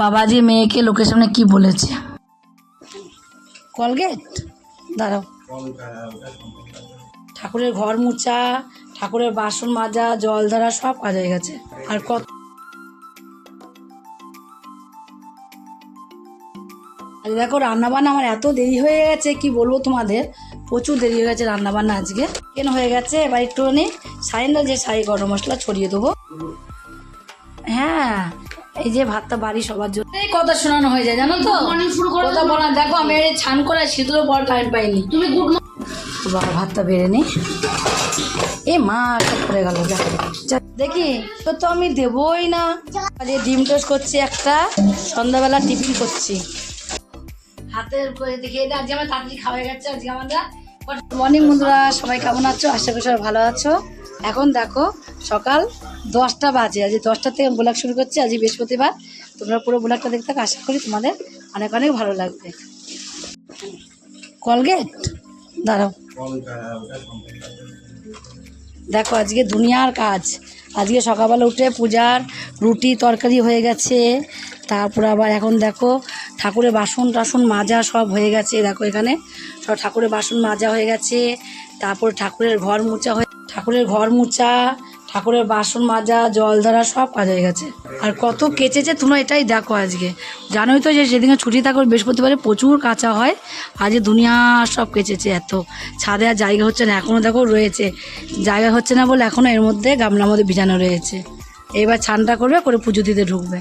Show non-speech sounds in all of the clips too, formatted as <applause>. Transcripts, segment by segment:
বাবাজি মেয়েকে লোকের সামনে কি বলেছে? কলগেট? দাঁড়াও। ঠাকুরের ঘর মুছা ঠাকুরের বাসন মাজা, জল ধরা সব কাজ হয়ে গেছে। আর কত দেখো, রান্নাবান্না আমার এত দেরি হয়ে গেছে, কি বলব তোমাদের? প্রচুর দেরি হয়ে গেছে রান্নাবান্না আজকে। কেন হয়ে গেছে? এবার একটুখানি সাইন্ডাল যে সাই গরম মশলা ছড়িয়ে দেবো। হ্যাঁ এই যে ভাতটা বাড়ি সবার জন্য। এই কথা শোনানো হয়ে যায় জানো তো? মর্নিং শুরু করে। কথা বলা দেখো আমি এই ছান করে শীতলের পর টাইম পাইনি। তুমি গুড বাবা ভাতটা বেড়ে নি। এ মা সব পড়ে গেল দেখি তো তো আমি দেবই না। আজকে ডিম টোস্ট করছি একটা সন্ধ্যাবেলা টিফিন করছি। হাতের করে দেখি এটা আজকে আমার তাড়াতাড়ি খাওয়া গেছে আজকে আমরা মর্নিং বন্ধুরা সবাই কেমন আছো? আশা করি সবাই ভালো আছো। এখন দেখো সকাল দশটা বাজে। আজ দশটা থেকে ব্লগ শুরু করছি। আজ বৃহস্পতিবার। তোমরা পুরো ব্লগটা দেখতে আশা করি তোমাদের অনেক অনেক ভালো লাগবে। কলগেট? দাঁড়াও। দেখো, আজকে দুনিয়ার কাজ। আজকে সকালবেলা উঠে পূজার রুটি তরকারি হয়ে গেছে। তারপর আবার এখন দেখো, ঠাকুরের বাসন টাসন মাজা সব হয়ে গেছে। দেখো এখানে সব ঠাকুরের বাসন মাজা হয়ে গেছে। তারপর ঠাকুরের ঘর মোছা হয়ে ঠাকুরের ঘর মোছা ঠাকুরের বাসন মাজা, জল ধরা সব কাজ হয়ে গেছে। আর কত কেচেছে তোমরা এটাই দেখো আজকে। জানোই তো যে সেদিনে ছুটি থাকবে বৃহস্পতিবারে প্রচুর কাঁচা হয়। আজ দুনিয়া সব কেচেছে এত। ছাদে আর জায়গা হচ্ছে না এখনও দেখো রয়েছে। জায়গা হচ্ছে না বলে এখনও এর মধ্যে গামলার মধ্যে ভিজানো রয়েছে। এবার ছানটা করবে, করে পুজো দিতে ঢুকবে।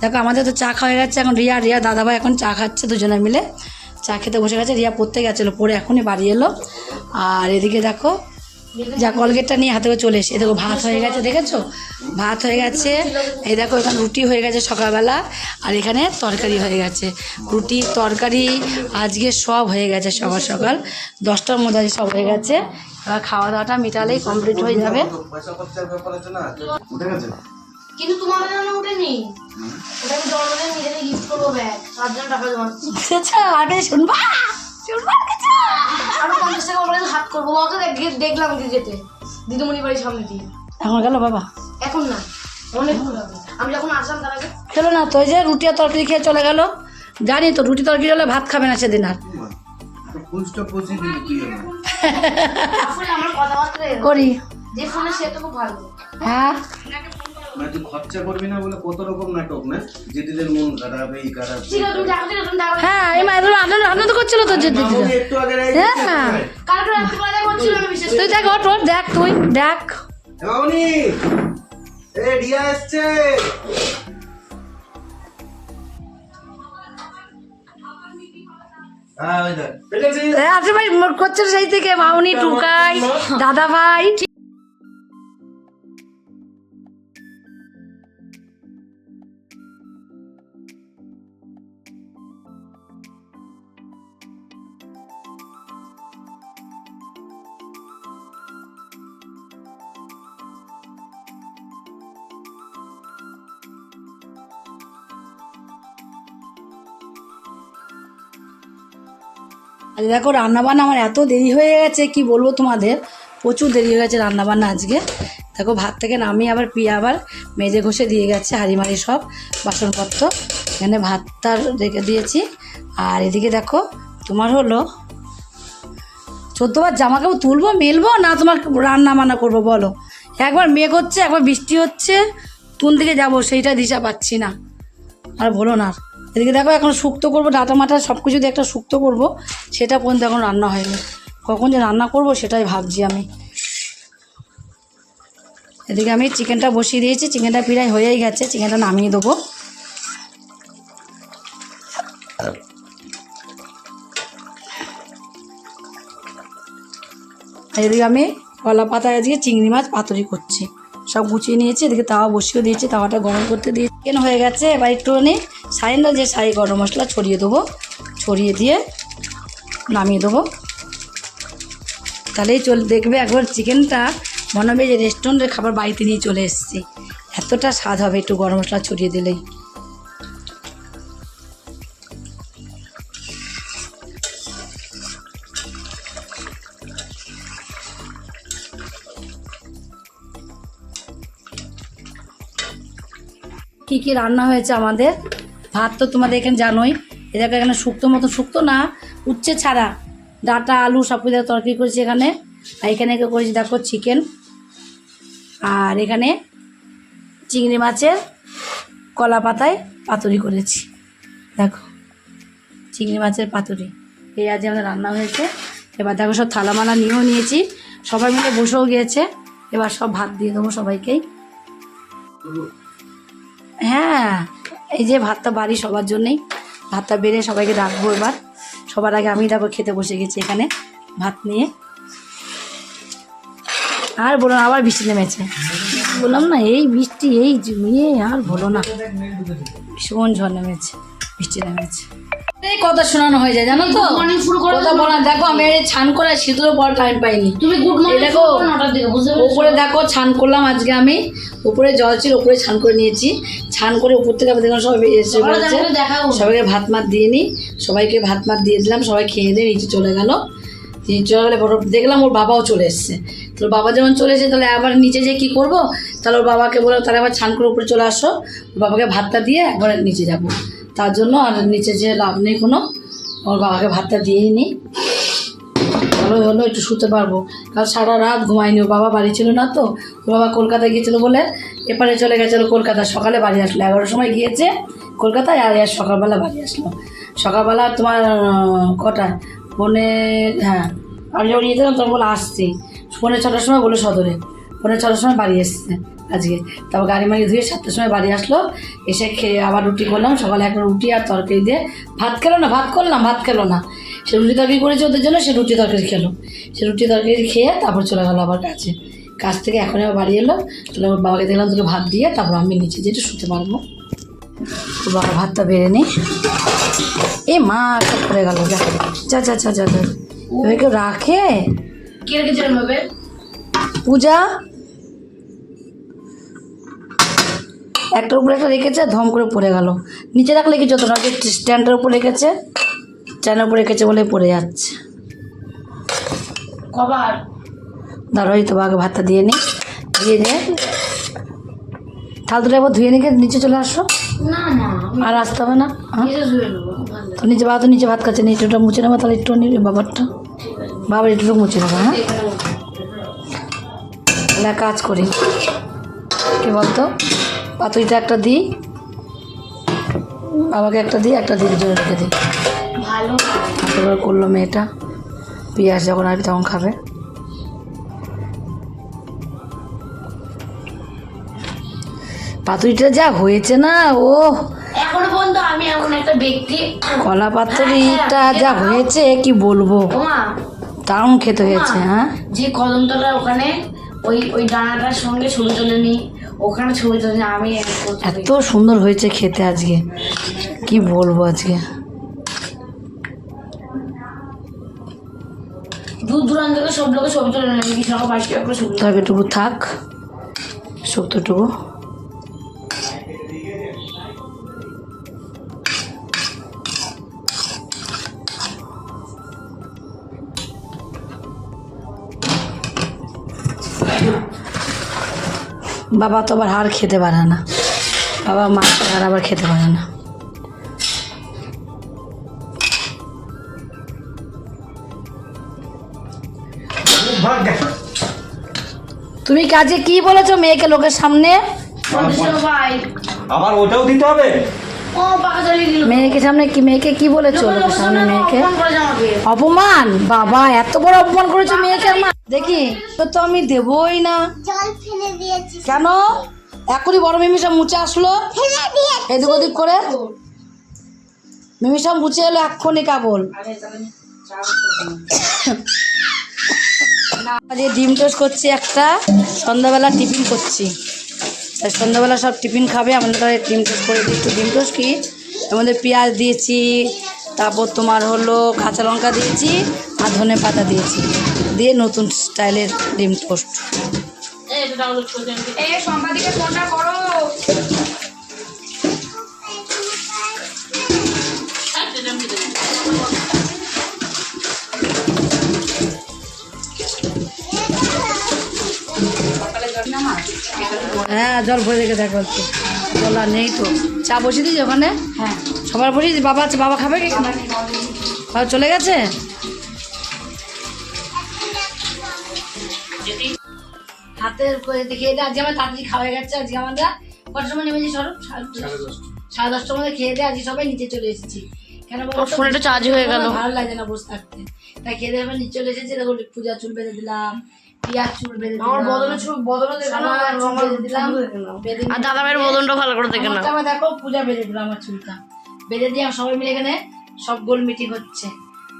দেখো আমাদের তো চা খাওয়া গেছে, এখন রিয়া রিয়া দাদাভাই এখন চা খাচ্ছে দুজনে মিলে। চা খেতে বসে গেছে, রিয়া পড়তে গেছিল পরে এখনই বাড়ি এলো। আর এদিকে দেখো যা কলগেটটা নিয়ে হাতে করে চলে এসে। দেখো ভাত হয়ে গেছে দেখেছ? ভাত হয়ে গেছে। এই দেখো এখানে রুটি হয়ে গেছে সকালবেলা আর এখানে তরকারি হয়ে গেছে। রুটি তরকারি আজকে সব হয়ে গেছে সকাল সকাল। দশটার মধ্যে সব হয়ে গেছে। এবার খাওয়া দাওয়াটা মিটালেই কমপ্লিট হয়ে যাবে। কিন্তু তোমার জন্য ওটা আমি জন্মদিন নিজেকে গিফট করব ব্যাগ। তার জন্য টাকা জমাচ্ছি আচ্ছা আগে শুনবা। আরও পঞ্চাশ টাকা হাত করব। দেখ- দেখলাম দিদিমণি বাড়ির সামনে দিয়ে। এখন গেল বাবা। এখন না। অনেক ভালো হবে। আমি যখন আসলাম তার আগে চলো না তো যে রুটি আর তরকারি খেয়ে চলে গেল। জানি তো রুটি তরকারি হলে ভাত খাবে না সেদিন আর। করি। যে ফোনে সে তো খুব ভালো। হ্যাঁ। মানে তুই খরচা করবি না বলে কত রকম নাটক না? জেঠিদের মন খারাপ এই খারাপ হ্যাঁ এই মা এগুলো আনন্দ আনন্দ করছিল তো যে একটু আগে হ্যাঁ। কালকে রাত্রিবেলা দেখা করছিল আমি বিশেষ তুই দেখ ওঠ ওঠ দেখ তুই দেখ। মামুনি এ রিয়া এসছে। হ্যাঁ মোট করছিল সেই থেকে মাউনি টুকাই দাদা ভাই। আজ দেখো, রান্নাবান্না আমার এত দেরি হয়ে গেছে, কি বলব তোমাদের? প্রচুর দেরি হয়ে গেছে রান্নাবান্না আজকে। দেখো, ভাত থেকে নামিয়ে আবার পিয়া আবার মেজে ঘষে দিয়ে গেছে হাঁড়িমারি সব, বাসনপত্র। এখানে ভাতটা রেখে দিয়েছি। আর এদিকে দেখো, তোমার হলো, চোদ্দবার জামা কাপড় তুলবো, মেলবো না তোমার রান্না বান্না করব, বলো? একবার মেঘ হচ্ছে, একবার বৃষ্টি হচ্ছে, কোন দিকে যাব সেইটা দিশা পাচ্ছি না। আর বলো না। এদিকে দেখো এখন শুক্তো করব, ডাটা মাটা সব কিছু দিয়ে একটা শুক্তো করব, সেটা পর্যন্ত এখন রান্না হয়নি। কখন যে রান্না করব সেটাই ভাবছি আমি। এদিকে আমি চিকেনটা বসিয়ে দিয়েছি, চিকেনটা প্রায় হয়েই গেছে, চিকেনটা নামিয়ে দেবো। এদিকে আমি কলা পাতায় আজকে চিংড়ি মাছ পাতুরি করছি। সব গুছিয়ে নিয়েছি, এদিকে তাওয়া বসিয়ে দিয়েছি, তাওয়াটা গরম করতে দিয়ে চিকেন হয়ে গেছে, এবার একটুখানি সাইন্ডাল যে সাই গরম মশলা ছড়িয়ে দেবো। ছড়িয়ে দিয়ে নামিয়ে দেবো। তাহলেই চল, দেখবে একবার চিকেনটা মনে হবে যে রেস্টুরেন্টের খাবার বাড়িতে নিয়ে চলে এসেছি। এতটা স্বাদ হবে একটু গরম মশলা ছড়িয়ে দিলেই। কী কী রান্না হয়েছে আমাদের? ভাত তো তোমাদের এখানে জানোই। এটাকে এখানে শুক্তো মতো শুক্তো না, উচ্ছে ছাড়া। ডাটা, আলু সব কিছু তরকারি করেছি এখানে। আর এখানে করেছি দেখো চিকেন আর এখানে চিংড়ি মাছের কলা পাতায় পাতুরি করেছি। দেখো, চিংড়ি মাছের পাতুরি। এই আজ আমাদের রান্না হয়েছে। এবার দেখো সব থালা মালা নিয়েও নিয়েছি। সবাই মিলে বসেও গিয়েছে। এবার সব ভাত দিয়ে দেবো সবাইকেই। হ্যাঁ এই যে ভাতটা বাড়ি সবার জন্যেই। ভাতটা বেড়ে সবাইকে ডাকবো এবার। সবার আগে আমি দেখো খেতে বসে গেছি এখানে ভাত নিয়ে। আর বলো না, আবার বৃষ্টি নেমেছে। বললাম না, এই বৃষ্টি, এই জমিয়ে আর বলো না। ভীষণ ঝড় নেমেছে। বৃষ্টি নেমেছে। এই কথা শোনানো হয়ে যায় জানো তো? Morning শুরু করে কথা বলা দেখো আমি ছান করে শীতেরও বড় টাইম পাইনি। তুমি গুড মর্নিং দেখো উপরে দেখো ছান করলাম আজকে আমি। উপরে জল ছিল উপরে ছান করে নিয়েছি। ছান করে উপর থেকে আমি দেখলাম সবাই এসে পড়েছে সবাইকে ভাত মাত দিয়ে নিই সবাইকে ভাত মাত দিয়ে দিলাম সবাই খেয়ে দিয়ে নিচে চলে গেল। নিচে চলে গেলে দেখলাম ওর বাবাও চলে এসছে। তো ওর বাবা যখন চলে এসেছে তাহলে আবার নিচে যে কি করব? তাহলে ওর বাবাকে বললাম তাহলে আবার ছান করে উপরে চলে আসো। ওর বাবাকে ভাতটা দিয়ে একবার নিচে যাব। তার জন্য আর নিচে যে লাভ নেই কোনো, ওর বাবাকে ভাতটা দিয়েই নিই ভালো হলো, একটু শুতে পারব। কাল সারা রাত ঘুমাইনি ও বাবা বাড়ি ছিল না তো বাবা কলকাতায় গিয়েছিল বলে এপারে চলে গেছিল কলকাতা। সকালে বাড়ি আসলো, এগারোটার সময় গিয়েছে কলকাতায়, আর আর সকালবেলা বাড়ি আসলো। সকালবেলা তোমার কটায়? পৌনে হ্যাঁ আমি যখন নিয়ে তখন বলে আসছি। পৌনে ছটার সময় বলে সদরে পৌনে ছটার সময় বাড়ি এসছে। আজকে। তারপর গাড়ি মাড়ি ধুয়ে সাতটার সময় বাড়ি আসলো। এসে খেয়ে আবার রুটি করলাম। সকালে একটা রুটি আর তরকারি দিয়ে ভাত খেলো না? ভাত করলাম ভাত খেলো না। সে রুটি তরকারি করেছে ওদের জন্য সে রুটি তরকারি খেলো। সে রুটি তরকারি খেয়ে তারপর চলে গেলো আবার কাছে কাছ থেকে এখন আবার বাড়ি এলো। তাহলে ওর বাবাকে দেখলাম তোকে ভাত দিয়ে তারপর আমি নিচে যেটা শুতে পারব। ওর বাবা ভাতটা বেড়ে নি এ মা সব পড়ে গেল যা। যা যা যা যা এবার কেউ রাখে। কে রেখেছে ভাবে পূজা একটার উপরে একটা রেখেছে ধম করে পড়ে গেল। নিচে রাখলে কিছু হতো না? যে স্ট্যান্ডের উপর রেখেছে স্ট্যান্ডের উপর রেখেছে বলে পড়ে যাচ্ছে। কবার? দাঁড়ো এই তো আগে ভাতটা দিয়ে নিই দিয়ে নিয়ে থাল দুটো একবার ধুয়ে নিয়ে নিচে চলে আসো। না না আর আসতে হবে না। তো নিচে বাবা তো নিচে ভাত খাচ্ছে নিচে ওটা মুছে নেব তাহলে একটু নিবি বাবারটা। বাবার একটু মুছে নেব হ্যাঁ? তাহলে কাজ করি। কি বলতো? পাতুরিটা একটা দিই। বাবাকে একটা দিই একটা দিদি জন্য রেখে দিই। ভালো। এবার করল মেয়েটা। পেঁয়াজ যখন আসবে তখন খাবে। পাতুরিটা যা হয়েছে না ও। এখনও পর্যন্ত আমি এমন একটা ব্যক্তি কলা পাতুরিটা যা হয়েছে কি বলব? দারুণ খেতে হয়েছে হ্যাঁ? যে কদমতলা ওখানে ওই ওই ডানাটার সঙ্গে ছবি তুলে নি ওখানে ছবি তুলছে আমি এত সুন্দর হয়েছে খেতে আজকে কি বলব আজকে দূর দূরান্ত থেকে সব লোকে ছবি তুলে নেবে কি সব পাঁচটা করে ছবি। তরকারিটুকু থাক শুক্তটুকু বাবা তো আবার হার খেতে পারে না। বাবা মাছ আর আবার খেতে পারে না। তুমি কাজে কি বলেছ মেয়েকে লোকের সামনে? আমার ওটাও দিতে হবে? মেয়েকে সামনে কি মেয়েকে কি বলেছ? লোকের সামনে মেয়েকে? অপমান? বাবা এত বড় অপমান করেছ মেয়েকে আমার। দেখি তো তো আমি দেবই না। জল ফেলে দিয়েছি। কেন? এখনই বড় মিমিসা মুছে আসলো? এদিক ওদিক করে। মিমিসা মুছে এলো এক্ষুনি কেবল। <coughs> আজকে ডিম টোস্ট করছি একটা সন্ধ্যাবেলা টিফিন করছি। আর সন্ধ্যাবেলা সব টিফিন খাবে, আমাদের তাহলে ডিম টোস্ট করে দিই। একটু ডিম টোস্ট কি? আমাদের পেঁয়াজ দিয়েছি, তারপর তোমার হলো কাঁচা লঙ্কা দিয়েছি আর ধনে পাতা দিয়েছি। দিয়ে নতুন স্টাইলের ডিম টোস্ট। সম্পাদিকে ফোনটা করো। হ্যাঁ জল ভরে রেখে দেখো একটু জল আর নেই তো। চা বসিয়ে দিয়েছি ওখানে? হ্যাঁ। সবার বসিয়ে বাবা আছে বাবা খাবে কি বাবা চলে গেছে? হাতের করে দেখে এটা আজকে আমার তাড়াতাড়ি খাওয়া গেছে। আজকে আমরা কটার সময় নেমেছি সরব? সাড়ে দশটার মধ্যে খেয়ে দিয়ে আজকে সবাই নিচে চলে এসেছি। কেন ফোনটা চার্জ হয়ে গেল। ভালো লাগে না বসে থাকতে। তাই খেয়ে দিয়ে আমরা নিচে চলে এসেছি। দেখো পূজা চুল বেঁধে দিলাম। আর দাদা ভাইয়ের বদনটা ভালো করে দেখে না দেখো পূজা বেঁধে দিল আমার চুলটা। বেঁধে দিয়ে আমার সবাই মিলে এখানে সব গোল মিটিং হচ্ছে।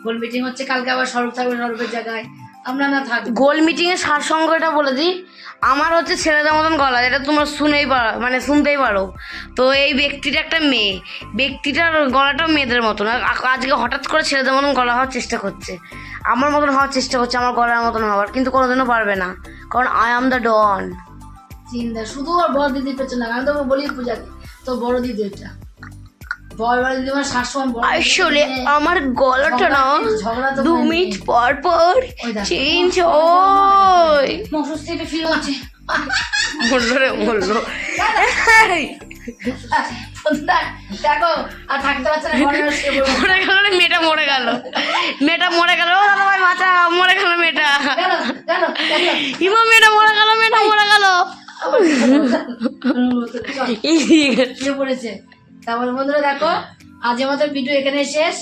গোল মিটিং হচ্ছে কালকে আবার স্বরূপ থাকবে স্বরূপের জায়গায়। আমরা না থাকব গোল মিটিং এর সারসংখ্যটা বলে দিই আমার হচ্ছে ছেলেদের মতন গলা যেটা তোমরা শুনেই পারো মানে শুনতেই পারো। তো এই ব্যক্তিটা একটা মেয়ে। ব্যক্তিটার গলাটাও মেয়েদের মতন। আর আজকে হঠাৎ করে ছেলেদের মতন গলা হওয়ার চেষ্টা করছে। আমার মতন হওয়ার চেষ্টা করছে আমার গলার মতন হওয়ার কিন্তু কোনোদিনও পারবে না। কারণ আই অ্যাম দ্য ডন চিন্তা শুধু আর বড় দিদির পেছনে লাগে। আমি তো বলি পূজাকে তো বড় দিদি এটা। আমার আসলে গলাটা না দু মিনিট পর পর চেঞ্জ হয়। বলল রে বলল। দেখো আর থাকতে পারছে না। মরে গেল মেয়েটা মরে গেল। মেয়েটা মরে গেল। ও দাদা ভাই বাঁচা মরে গেল মেয়েটা। ইমা মেয়েটা মরে গেল মেয়েটা মরে গেল। পড়েছে তারপর বন্ধুরা দেখো আজ আমাদের ভিডিও এখানে শেষ।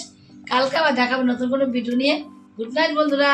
কালকে আবার দেখাবো নতুন কোনো ভিডিও নিয়ে। গুড নাইট বন্ধুরা।